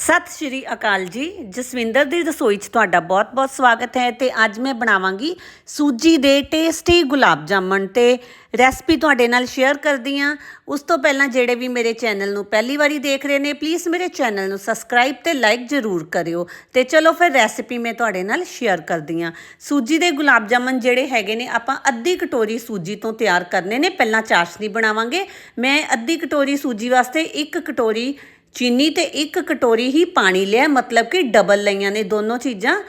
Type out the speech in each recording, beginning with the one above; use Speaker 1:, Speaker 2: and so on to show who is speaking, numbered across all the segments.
Speaker 1: ਸਤਿ ਸ਼੍ਰੀ ਅਕਾਲ ਜੀ। ਜਸਵਿੰਦਰ ਦੀ ਰਸੋਈ 'ਚ ਤੁਹਾਡਾ ਬਹੁਤ-ਬਹੁਤ ਸਵਾਗਤ ਹੈ ਤੇ ਅੱਜ ਮੈਂ ਬਣਾਵਾਂਗੀ ਸੂਜੀ ਦੇ ਟੇਸਟੀ ਗੁਲਾਬ ਜਾਮਣ ਤੇ ਰੈਸਪੀ ਤੁਹਾਡੇ ਨਾਲ ਸ਼ੇਅਰ ਕਰਦੀ ਹਾਂ। ਉਸ ਤੋਂ ਪਹਿਲਾਂ ਜਿਹੜੇ ਵੀ ਮੇਰੇ ਚੈਨਲ ਨੂੰ ਪਹਿਲੀ ਵਾਰੀ ਦੇਖ ਰਹੇ ਨੇ ਪਲੀਜ਼ ਮੇਰੇ ਚੈਨਲ ਨੂੰ ਸਬਸਕ੍ਰਾਈਬ ਤੇ ਲਾਈਕ ਜ਼ਰੂਰ ਕਰਿਓ ਤੇ ਚਲੋ ਫਿਰ ਰੈਸਪੀ ਮੈਂ ਤੁਹਾਡੇ ਨਾਲ ਸ਼ੇਅਰ ਕਰਦੀ ਹਾਂ। ਸੂਜੀ ਦੇ ਗੁਲਾਬ ਜਾਮਣ ਜਿਹੜੇ ਹੈਗੇ ਨੇ, ਆਪਾਂ ਅੱਧੀ ਕਟੋਰੀ ਸੂਜੀ ਤੋਂ ਤਿਆਰ ਕਰਨੇ ਨੇ। ਪਹਿਲਾਂ ਚਾਸ਼ਨੀ ਬਣਾਵਾਂਗੇ। ਮੈਂ ਅੱਧੀ ਕਟੋਰੀ ਸੂਜੀ ਵਾਸਤੇ ਇੱਕ ਕਟੋਰੀ ਚੀਨੀ ਤੇ ਇੱਕ ਕਟੋਰੀ ਹੀ ਪਾਣੀ ਲਿਆ, ਮਤਲਬ ਕਿ ਡਬਲ ਲਈਆਂ ਨੇ ਦੋਨੋਂ ਚੀਜ਼ਾਂ।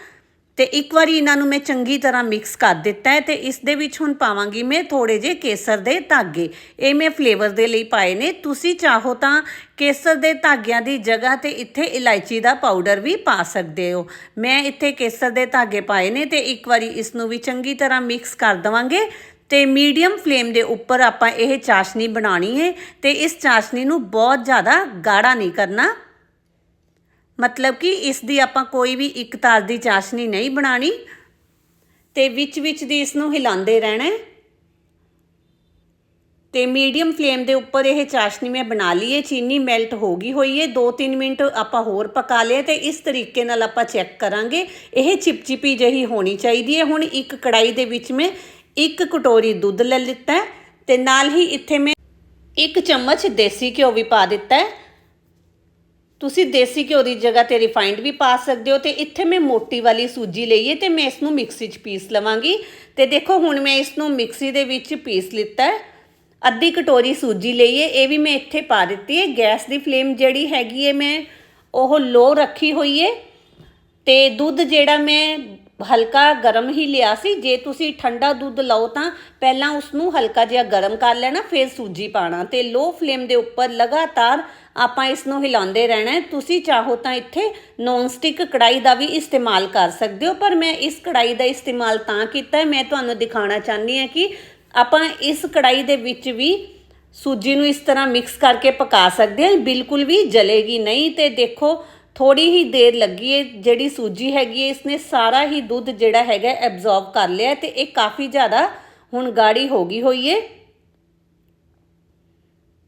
Speaker 1: ਤੇ ਇੱਕ ਵਾਰੀ ਇਹਨਾਂ ਨੂੰ ਮੈਂ ਚੰਗੀ ਤਰ੍ਹਾਂ ਮਿਕਸ ਕਰ ਦਿੱਤਾ ਹੈ ਤੇ ਇਸ ਦੇ ਵਿੱਚ ਹੁਣ ਪਾਵਾਂਗੀ ਮੈਂ ਥੋੜੇ ਜਿਹੇ ਕੇਸਰ ਦੇ ਧਾਗੇ। ਇਹ ਮੈਂ ਫਲੇਵਰ ਦੇ ਲਈ ਪਾਏ ਨੇ। ਤੁਸੀਂ ਚਾਹੋ ਤਾਂ ਕੇਸਰ ਦੇ ਧਾਗਿਆਂ ਦੀ ਜਗ੍ਹਾ ਤੇ ਇੱਥੇ ਇਲਾਇਚੀ ਦਾ ਪਾਊਡਰ ਵੀ ਪਾ ਸਕਦੇ ਹੋ। ਮੈਂ ਇੱਥੇ ਕੇਸਰ ਦੇ ਧਾਗੇ ਪਾਏ ਨੇ ਤੇ ਇੱਕ ਵਾਰੀ ਇਸ ਨੂੰ ਵੀ ਚੰਗੀ ਤਰ੍ਹਾਂ ਮਿਕਸ ਕਰ ਦਵਾਂਗੇ। ਤੇ ਮੀਡੀਅਮ ਫਲੇਮ ਦੇ ਉੱਪਰ ਆਪਾਂ ਇਹ ਚਾਸ਼ਨੀ ਬਣਾਣੀ ਹੈ ਤੇ ਇਸ ਚਾਸ਼ਨੀ ਨੂੰ ਬਹੁਤ ਜ਼ਿਆਦਾ ਗਾੜਾ ਨਹੀਂ ਕਰਨਾ। ਮਤਲਬ ਕਿ ਇਸ ਦੀ ਆਪਾਂ ਕੋਈ ਵੀ ਇੱਕ ਤਾਰ ਦੀ ਚਾਸ਼ਨੀ ਨਹੀਂ ਬਣਾਣੀ ਤੇ ਵਿੱਚ ਵਿੱਚ ਦੀ ਇਸ ਨੂੰ ਹਿਲਾਉਂਦੇ ਰਹਿਣਾ ਹੈ। ਤੇ ਮੀਡੀਅਮ ਫਲੇਮ ਦੇ ਉੱਪਰ ਇਹ ਚਾਸ਼ਨੀ ਮੈਂ ਬਣਾ ਲਈ ਹੈ, ਚੀਨੀ ਮੈਲਟ ਹੋ ਗਈ ਹੋਈ ਹੈ। 2-3 ਮਿੰਟ ਆਪਾਂ ਹੋਰ ਪਕਾ ਲਿਆ ਤੇ ਇਸ ਤਰੀਕੇ ਨਾਲ ਆਪਾਂ ਚੈੱਕ ਕਰਾਂਗੇ। ਇਹ ਚਿਪਚਿਪੀ ਜਹੀ ਹੋਣੀ ਚਾਹੀਦੀ ਹੈ। ਹੁਣ ਇੱਕ ਕੜਾਈ ਦੇ ਵਿੱਚ ਮੈਂ ਇੱਕ ਕਟੋਰੀ ਦੁੱਧ ਲੈ ਲਿੱਤਾ ਹੈ ਤੇ ਨਾਲ ਹੀ ਇੱਥੇ ਮੈਂ ਇੱਕ ਚਮਚ ਦੇਸੀ ਘਿਓ ਵੀ ਪਾ ਦਿੱਤਾ ਹੈ। ਤੁਸੀਂ ਦੇਸੀ ਘਿਓ ਦੀ ਜਗ੍ਹਾ ਤੇ ਰਿਫਾਈਂਡ ਵੀ ਪਾ ਸਕਦੇ ਹੋ ਤੇ ਇੱਥੇ ਮੈਂ ਮੋਟੀ ਵਾਲੀ ਸੂਜੀ ਲਈ ਹੈ ਤੇ ਮੈਂ ਇਸ ਨੂੰ ਮਿਕਸੀ 'ਚ ਪੀਸ ਲਵਾਂਗੀ। ਤੇ ਦੇਖੋ, ਹੁਣ ਮੈਂ ਇਸ ਨੂੰ ਮਿਕਸੀ ਦੇ ਵਿੱਚ ਪੀਸ ਲਿੱਤਾ ਹੈ। ਅੱਧੀ ਕਟੋਰੀ ਸੂਜੀ ਲਈ ਹੈ, ਇਹ ਵੀ ਮੈਂ ਇੱਥੇ ਪਾ ਦਿੱਤੀ ਹੈ। ਗੈਸ ਦੀ ਫਲੇਮ ਜਿਹੜੀ ਹੈਗੀ ਹੈ, ਮੈਂ ਉਹ ਲੋ ਰੱਖੀ ਹੋਈ ਹੈ ਤੇ ਦੁੱਧ ਜਿਹੜਾ ਮੈਂ ਹਲਕਾ ਗਰਮ ਹੀ ਲਿਆ ਸੀ। ਜੇ ਤੁਸੀਂ ਠੰਡਾ ਦੁੱਧ ਲਓ ਤਾਂ ਪਹਿਲਾਂ ਉਸ ਨੂੰ ਹਲਕਾ ਜਿਹਾ ਗਰਮ ਕਰ ਲੈਣਾ, ਫਿਰ ਸੂਜੀ ਪਾਣਾ ਤੇ ਲੋ ਫਲੇਮ ਦੇ ਉੱਪਰ ਲਗਾਤਾਰ ਆਪਾਂ ਇਸ ਨੂੰ ਹਿਲਾਉਂਦੇ ਰਹਿਣਾ ਹੈ। ਤੁਸੀਂ ਚਾਹੋ ਤਾਂ ਇੱਥੇ ਨੌਨ ਸਟਿਕ ਕੜਾਈ ਦਾ ਵੀ ਇਸਤੇਮਾਲ ਕਰ ਸਕਦੇ ਹੋ, ਪਰ ਮੈਂ ਇਸ ਕੜਾਈ ਦਾ ਇਸਤੇਮਾਲ ਤਾਂ ਕੀਤਾ ਮੈਂ ਤੁਹਾਨੂੰ ਦਿਖਾਉਣਾ ਚਾਹੁੰਦੀ ਹਾਂ ਕਿ ਆਪਾਂ ਇਸ ਕੜਾਈ ਦੇ ਵਿੱਚ ਵੀ ਸੂਜੀ ਨੂੰ ਇਸ ਤਰ੍ਹਾਂ ਮਿਕਸ ਕਰਕੇ ਪਕਾ ਸਕਦੇ ਹਾਂ। ਬਿਲਕੁਲ ਵੀ ਜਲੇਗੀ ਨਹੀਂ ਤੇ ਦੇਖੋ ਥੋੜੀ ਹੀ ਦੇਰ ਲੱਗੀ ਹੈ ਜਿਹੜੀ ਸੂਜੀ ਹੈਗੀ ਹੈ ਇਸਨੇ ਸਾਰਾ ਹੀ ਦੁੱਧ ਜਿਹੜਾ ਹੈਗਾ ਐਬਜ਼ੌਰਬ ਕਰ ਲਿਆ ਤੇ ਇਹ ਕਾਫੀ ਜ਼ਿਆਦਾ ਹੁਣ ਗਾੜੀ ਹੋ ਗਈ ਹੋਈ ਹੈ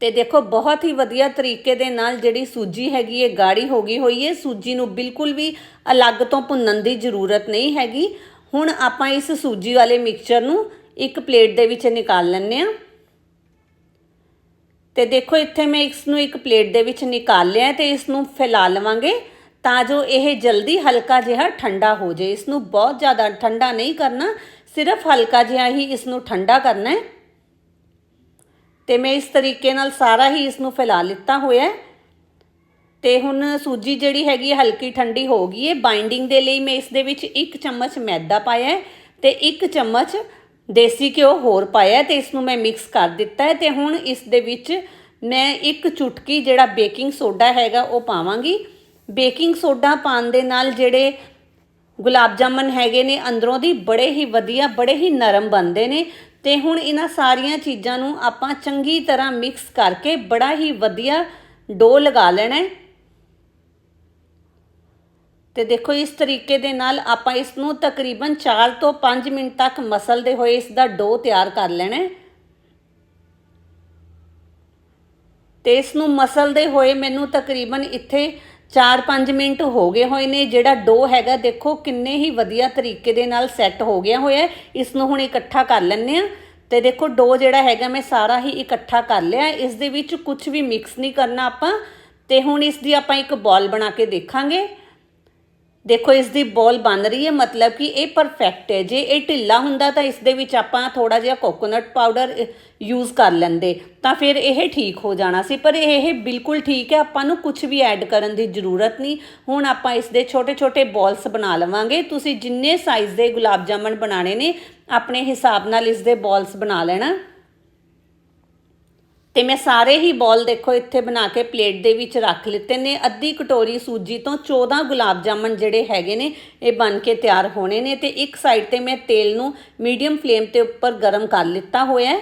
Speaker 1: ਤੇ ਦੇਖੋ, ਬਹੁਤ ਹੀ ਵਧੀਆ ਤਰੀਕੇ ਦੇ ਨਾਲ ਜਿਹੜੀ ਸੂਜੀ ਹੈਗੀ ਹੈ ਗਾੜੀ ਹੋ ਗਈ ਹੋਈ ਹੈ ਸੂਜੀ ਨੂੰ ਬਿਲਕੁਲ ਵੀ ਅਲੱਗ ਤੋਂ ਭੁੰਨਣ ਦੀ ਜ਼ਰੂਰਤ ਨਹੀਂ ਹੈਗੀ। ਹੁਣ ਆਪਾਂ ਇਸ ਸੂਜੀ ਵਾਲੇ ਮਿਕਸਚਰ ਨੂੰ ਇੱਕ ਪਲੇਟ ਦੇ ਵਿੱਚ ਨਿਕਾਲ ਲੈਂਦੇ ਆ। ਤੇ ਦੇਖੋ, ਇੱਥੇ ਮੈਂ ਇਸ ਨੂੰ ਇੱਕ ਪਲੇਟ ਦੇ ਵਿੱਚ ਨਿਕਾਲ ਲਿਆ ਤੇ ਇਸ ਨੂੰ ਫੈਲਾ ਲਵਾਂਗੇ ਤਾਂ ਜੋ ਇਹ ਜਲਦੀ ਹਲਕਾ ਜਿਹਾ ਠੰਡਾ ਹੋ ਜਾਏ। ਇਸ ਨੂੰ ਬਹੁਤ ਜ਼ਿਆਦਾ ਠੰਡਾ ਨਹੀਂ ਕਰਨਾ, ਸਿਰਫ ਹਲਕਾ ਜਿਹਾ ਹੀ ਇਸ ਨੂੰ ਠੰਡਾ ਕਰਨਾ ਹੈ। ਤੇ ਮੈਂ ਇਸ ਤਰੀਕੇ ਨਾਲ ਸਾਰਾ ਹੀ ਇਸ ਨੂੰ ਫੈਲਾ ਲਿੱਤਾ ਹੋਇਆ ਹੈ। ਤੇ ਹੁਣ ਸੂਜੀ ਜਿਹੜੀ ਹੈਗੀ ਹਲਕੀ ਠੰਡੀ ਹੋ ਗਈ ਹੈ। ਬਾਈਂਡਿੰਗ ਦੇ ਲਈ ਮੈਂ ਇਸ ਦੇ ਵਿੱਚ ਇੱਕ ਚਮਚ ਮੈਦਾ ਪਾਇਆ ਹੈ ਤੇ ਇੱਕ ਚਮਚ ਦੇਸੀ ਘਿਓ ਹੋਰ ਪਾਇਆ ਤੇ ਇਸ ਨੂੰ ਮੈਂ ਮਿਕਸ ਕਰ ਦਿੱਤਾ ਹੈ ਤੇ ਹੁਣ ਇਸ ਦੇ ਵਿੱਚ ਮੈਂ ਇੱਕ ਚੁਟਕੀ ਜਿਹੜਾ ਬੇਕਿੰਗ ਸੋਡਾ ਹੈਗਾ ਉਹ ਪਾਵਾਂਗੀ। ਬੇਕਿੰਗ ਸੋਡਾ ਪਾਉਣ ਦੇ ਨਾਲ ਜਿਹੜੇ ਗੁਲਾਬ ਜਾਮਨ ਹੈਗੇ ਨੇ ਅੰਦਰੋਂ ਦੀ ਬੜੇ ਹੀ ਵਧੀਆ, ਬੜੇ ਹੀ ਨਰਮ ਬਣਦੇ ਨੇ ਤੇ ਹੁਣ ਇਹਨਾਂ ਸਾਰੀਆਂ ਚੀਜ਼ਾਂ ਨੂੰ ਆਪਾਂ ਚੰਗੀ ਤਰ੍ਹਾਂ ਮਿਕਸ ਕਰਕੇ ਬੜਾ ਹੀ ਵਧੀਆ ਡੋ ਲਗਾ ਲੈਣਾ ਹੈ। ਤੇ ਦੇਖੋ, ਇਸ ਤਰੀਕੇ ਦੇ ਨਾਲ ਆਪਾਂ ਇਸ ਨੂੰ ਤਕਰੀਬਨ 4 ਤੋਂ 5 ਮਿੰਟ ਤੱਕ ਮਸਲਦੇ ਹੋਏ ਇਸ ਦਾ ਡੋ ਤਿਆਰ ਕਰ ਲੈਣਾ ਹੈ। ਤੇ ਇਸ ਨੂੰ ਮਸਲਦੇ ਹੋਏ ਮੈਨੂੰ ਤਕਰੀਬਨ ਇੱਥੇ 4-5 ਮਿੰਟ ਹੋ ਗਏ ਹੋਏ ਨੇ। ਜਿਹੜਾ ਡੋ ਹੈਗਾ, ਦੇਖੋ, ਕਿੰਨੇ ਹੀ ਵਧੀਆ ਤਰੀਕੇ ਦੇ ਨਾਲ ਸੈੱਟ ਹੋ ਗਿਆ ਹੋਇਆ ਇਸ ਨੂੰ ਹੁਣ ਇਕੱਠਾ ਕਰ ਲੈਂਦੇ ਆ ਤੇ ਦੇਖੋ, ਡੋ ਜਿਹੜਾ ਹੈਗਾ, ਮੈਂ ਸਾਰਾ ਹੀ ਇਕੱਠਾ ਕਰ ਲਿਆ ਇਸ ਦੇ ਵਿੱਚ ਕੁਝ ਵੀ ਮਿਕਸ ਨਹੀਂ ਕਰਨਾ ਆਪਾਂ। ਤੇ ਹੁਣ ਇਸ ਦੀ ਆਪਾਂ ਇੱਕ ਬਾਲ ਬਣਾ ਕੇ ਦੇਖਾਂਗੇ। ਦੇਖੋ, ਇਸ ਦੀ ਬੋਲ ਬਣ ਰਹੀ ਹੈ, ਮਤਲਬ ਕਿ ਇਹ ਪਰਫੈਕਟ ਹੈ। ਜੇ ਇਹ ਢਿੱਲਾ ਹੁੰਦਾ ਤਾਂ ਇਸ ਦੇ ਵਿੱਚ ਆਪਾਂ ਥੋੜਾ ਜਿਹਾ ਕੋਕੋਨਟ ਪਾਊਡਰ ਯੂਜ਼ ਕਰ ਲੈਂਦੇ। ਤਾਂ ਫਿਰ ਇਹ ਠੀਕ ਹੋ ਜਾਣਾ ਸੀ। ਪਰ ਇਹ ਬਿਲਕੁਲ ਠੀਕ ਹੈ, ਆਪਾਂ ਨੂੰ ਕੁਝ ਵੀ ਐਡ ਕਰਨ ਦੀ ਜ਼ਰੂਰਤ ਨਹੀਂ। ਹੁਣ ਆਪਾਂ ਇਸ ਦੇ ਛੋਟੇ-ਛੋਟੇ ਬੋਲਸ ਬਣਾ ਲਵਾਂਗੇ। ਤੁਸੀਂ ਜਿੰਨੇ ਸਾਈਜ਼ ਦੇ ਗੁਲਾਬ ਜਾਮਣ ਬਣਾਣੇ ਨੇ, ਆਪਣੇ ਹਿਸਾਬ ਨਾਲ ਇਸ ਦੇ ਬਾਲਸ ਬਣਾ ਲੈਣਾ। ਤੇ ਮੈਂ ਸਾਰੇ ਹੀ ਬੋਲ ਦੇਖੋ ਇੱਥੇ ਬਣਾ ਕੇ ਪਲੇਟ ਦੇ ਵਿੱਚ ਰੱਖ ਲਿੱਤੇ ਨੇ। ਅੱਧੀ ਕਟੋਰੀ ਸੂਜੀ ਤੋਂ 14 ਗੁਲਾਬ ਜਾਮਣ ਜਿਹੜੇ ਹੈਗੇ ਨੇ, ਇਹ ਬਣ ਕੇ ਤਿਆਰ ਹੋਣੇ ਨੇ ਤੇ ਇੱਕ ਸਾਈਡ ਤੇ ਮੈਂ ਤੇਲ ਨੂੰ ਮੀਡੀਅਮ ਫਲੇਮ ਤੇ ਉੱਪਰ ਗਰਮ ਕਰ ਲਿੱਤਾ ਹੋਇਆ ਹੈ।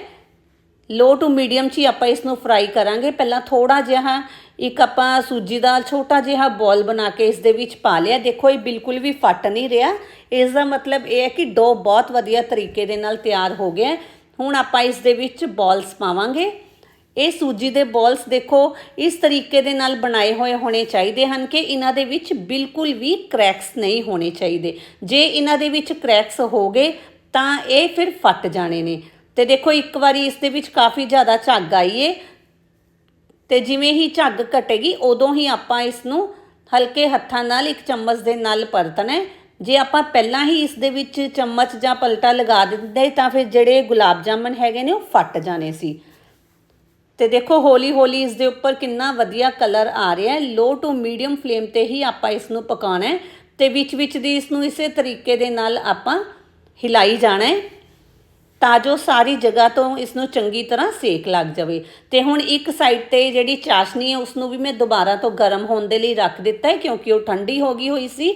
Speaker 1: ਲੋ ਟੂ ਮੀਡੀਅਮ 'ਚ ਹੀ ਆਪਾਂ ਇਸ ਨੂੰ ਫਰਾਈ ਕਰਾਂਗੇ। ਪਹਿਲਾਂ ਥੋੜਾ ਜਿਹਾ ਇੱਕ ਆਪਾਂ ਸੂਜੀ ਦਾ ਛੋਟਾ ਜਿਹਾ ਬੋਲ ਬਣਾ ਕੇ ਇਸ ਦੇ ਵਿੱਚ ਪਾ ਲਿਆ। ਦੇਖੋ ਇਹ ਬਿਲਕੁਲ ਵੀ ਫਟ ਨਹੀਂ ਰਿਹਾ। ਇਸ ਦਾ ਮਤਲਬ ਇਹ ਹੈ ਕਿ ਡੋ ਬਹੁਤ ਵਧੀਆ ਤਰੀਕੇ ਦੇ ਨਾਲ ਤਿਆਰ ਹੋ ਗਿਆ ਹੁਣ ਆਪਾਂ ਇਸ ਦੇ ਵਿੱਚ ਬੋਲਸ ਪਾਵਾਂਗੇ। ਇਹ ਸੂਜੀ ਦੇ ਬੋਲਸ ਦੇਖੋ, ਇਸ ਤਰੀਕੇ ਦੇ ਨਾਲ ਬਣਾਏ ਹੋਏ ਹੋਣੇ ਚਾਹੀਦੇ ਹਨ ਕਿ ਇਹਨਾਂ ਦੇ ਵਿੱਚ ਬਿਲਕੁਲ ਵੀ ਕ੍ਰੈਕਸ ਨਹੀਂ ਹੋਣੇ ਚਾਹੀਦੇ। ਜੇ ਇਹਨਾਂ ਦੇ ਵਿੱਚ ਕ੍ਰੈਕਸ ਹੋ ਗਏ, ਤਾਂ ਇਹ ਫਿਰ ਫਟ ਜਾਣੇ ਨੇ। ਤੇ ਦੇਖੋ, ਇੱਕ ਵਾਰੀ ਇਸ ਦੇ ਵਿੱਚ ਕਾਫੀ ਜ਼ਿਆਦਾ ਝੱਗ ਆਈ ਏ ਤੇ ਜਿਵੇਂ ਹੀ ਝੱਗ ਘਟੇਗੀ, ਉਦੋਂ ਹੀ ਆਪਾਂ ਇਸ ਨੂੰ ਹਲਕੇ ਹੱਥਾਂ ਨਾਲ ਇੱਕ ਚਮਚ ਦੇ ਨਾਲ ਪਰਤਣਾ ਹੈ। ਜੇ ਆਪਾਂ ਪਹਿਲਾਂ ਹੀ ਇਸ ਦੇ ਵਿੱਚ ਚਮਚ ਜਾਂ ਪਲਟਾ ਲਗਾ ਦਿੰਦੇ, ਤਾਂ ਫਿਰ ਜਿਹੜੇ ਗੁਲਾਬ ਜਾਮਨ ਹੈਗੇ ਨੇ, ਉਹ ਫਟ ਜਾਣੇ ਸੀ। ਤੇ ਦੇਖੋ, ਹੌਲੀ ਹੌਲੀ ਇਸ ਦੇ ਉੱਪਰ ਕਿੰਨਾ ਵਧੀਆ ਕਲਰ ਆ ਰਿਹਾ ਹੈ। ਲੋ ਟੂ ਮੀਡੀਅਮ ਫਲੇਮ ਤੇ ਹੀ ਆਪਾਂ ਇਸ ਨੂੰ ਪਕਾਉਣਾ ਹੈ ਤੇ ਵਿੱਚ ਵਿੱਚ ਦੀ ਇਸ ਨੂੰ ਇਸੇ ਤਰੀਕੇ ਦੇ ਨਾਲ ਆਪਾਂ ਹਿਲਾਈ ਜਾਣਾ ਹੈ ਤਾਂ ਜੋ ਸਾਰੀ ਜਗ੍ਹਾ ਤੋਂ ਇਸ ਨੂੰ ਚੰਗੀ ਤਰ੍ਹਾਂ ਸੇਕ ਲੱਗ ਜਾਵੇ। ਤੇ ਹੁਣ ਇੱਕ ਸਾਈਡ ਤੇ ਜਿਹੜੀ ਚਾਸ਼ਨੀ ਹੈ ਉਸ ਨੂੰ ਵੀ ਮੈਂ ਦੁਬਾਰਾ ਤੋਂ ਗਰਮ ਹੋਣ ਦੇ ਲਈ ਰੱਖ ਦਿੱਤਾ ਹੈ ਕਿਉਂਕਿ ਉਹ ਠੰਡੀ ਹੋ ਗਈ ਹੋਈ ਸੀ।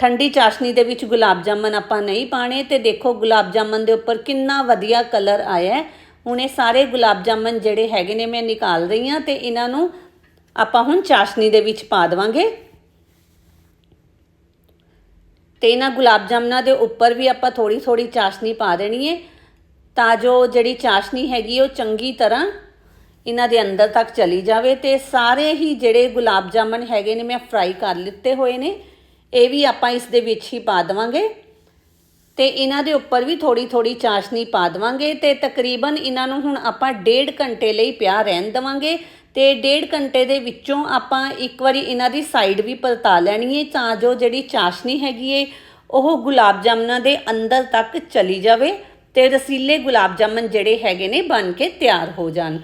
Speaker 1: ਠੰਡੀ ਚਾਸ਼ਨੀ ਦੇ ਵਿੱਚ ਗੁਲਾਬ ਜਾਮਨ ਆਪਾਂ ਨਹੀਂ ਪਾਣੇ ਤੇ ਦੇਖੋ, ਗੁਲਾਬ ਜਾਮਨ ਦੇ ਉੱਪਰ ਕਿੰਨਾ ਵਧੀਆ ਕਲਰ ਆਇਆ ਹੈ। ਹੁਣ ਇਹ ਸਾਰੇ ਗੁਲਾਬ ਜਾਮਨ ਜਿਹੜੇ ਹੈਗੇ ਨੇ ਮੈਂ ਨਿਕਾਲ ਰਹੀ ਹਾਂ ਤੇ ਇਹਨਾਂ ਨੂੰ ਆਪਾਂ ਹੁਣ ਚਾਸ਼ਨੀ ਦੇ ਵਿੱਚ ਪਾ ਦੇਵਾਂਗੇ। ਤੇ ਇਹਨਾਂ ਗੁਲਾਬ ਜਾਮਨਾਂ ਦੇ ਉੱਪਰ ਵੀ ਆਪਾਂ ਥੋੜੀ ਥੋੜੀ ਚਾਸ਼ਨੀ ਪਾ ਦੇਣੀ ਹੈ। ਤਾਂ ਜੋ ਜਿਹੜੀ ਚਾਸ਼ਨੀ ਹੈਗੀ ਉਹ ਚੰਗੀ ਤਰ੍ਹਾਂ ਇਹਨਾਂ ਦੇ ਅੰਦਰ ਤੱਕ ਚਲੀ ਜਾਵੇ ਤੇ ਸਾਰੇ ਹੀ ਜਿਹੜੇ ਗੁਲਾਬ ਜਾਮਨ ਹੈਗੇ ਨੇ ਮੈਂ ਫਰਾਈ ਕਰ ਲਿੱਤੇ ਹੋਏ ਨੇ, ਇਹ ਵੀ ਆਪਾਂ ਇਸ ਦੇ ਵਿੱਚ ਹੀ ਪਾ ਦੇਵਾਂਗੇ। ਤੇ ਇਹਨਾਂ ਦੇ ਉੱਪਰ ਵੀ ਥੋੜੀ ਥੋੜੀ ਚਾਸ਼ਨੀ ਪਾ ਦੇਵਾਂਗੇ ਤੇ ਤਕਰੀਬਨ ਇਹਨਾਂ ਨੂੰ ਹੁਣ ਆਪਾਂ ਡੇਢ ਘੰਟੇ ਲਈ ਪਿਆ ਰਹਿਣ ਦੇਵਾਂਗੇ ਤੇ ਡੇਢ ਘੰਟੇ ਦੇ ਵਿੱਚੋਂ ਆਪਾਂ ਇੱਕ ਵਾਰੀ ਇਹਨਾਂ ਦੀ ਸਾਈਡ ਵੀ ਪਲਟਾ ਲੈਣੀ ਹੈ ਤਾਂ ਜੋ ਜਿਹੜੀ ਚਾਸ਼ਨੀ ਹੈਗੀ ਏ, ਉਹ ਗੁਲਾਬ ਜਾਮਨਾਂ ਦੇ ਅੰਦਰ ਤੱਕ ਚਲੀ ਜਾਵੇ ਤੇ ਰਸੀਲੇ ਗੁਲਾਬ ਜਾਮਨ ਜਿਹੜੇ ਹੈਗੇ ਨੇ ਬਣ ਕੇ ਤਿਆਰ ਹੋ ਜਾਣ।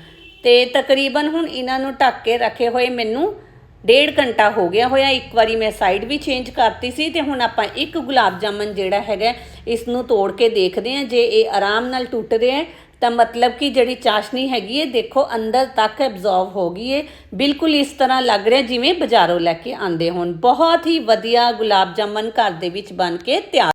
Speaker 1: ਤੇ ਤਕਰੀਬਨ ਹੁਣ ਇਹਨਾਂ ਨੂੰ ਢੱਕ ਕੇ ਰੱਖੇ ਹੋਏ ਮੈਨੂੰ ਡੇਢ ਘੰਟਾ ਹੋ ਗਿਆ ਹੋਇਆ, ਇੱਕ ਵਾਰੀ ਮੈਂ ਸਾਈਡ ਵੀ ਚੇਂਜ ਕਰਤੀ ਸੀ ਤੇ ਹੁਣ ਆਪਾਂ ਇੱਕ ਗੁਲਾਬ ਜਾਮਨ ਜਿਹੜਾ ਹੈਗਾ ਇਸ ਨੂੰ ਤੋੜ ਕੇ ਦੇਖਦੇ ਹਾਂ, ਜੇ ਇਹ ਆਰਾਮ ਨਾਲ ਟੁੱਟ ਰਿਹਾ ਹੈ, ਤਾਂ ਮਤਲਬ ਕਿ ਜਿਹੜੀ ਚਾਸ਼ਨੀ ਹੈਗੀ ਹੈ, ਦੇਖੋ ਅੰਦਰ ਤੱਕ ਐਬਜ਼ੌਰਬ ਹੋ ਗਈ ਹੈ। ਬਿਲਕੁਲ ਇਸ ਤਰ੍ਹਾਂ ਲੱਗ ਰਿਹਾ ਜਿਵੇਂ ਬਾਜ਼ਾਰੋਂ ਲੈ ਕੇ ਆਂਦੇ ਹੋਣ। ਬਹੁਤ ਹੀ ਵਧੀਆ ਗੁਲਾਬ ਜਾਮਨ ਘਰ ਦੇ ਵਿੱਚ ਬਣ ਕੇ ਤਿਆਰ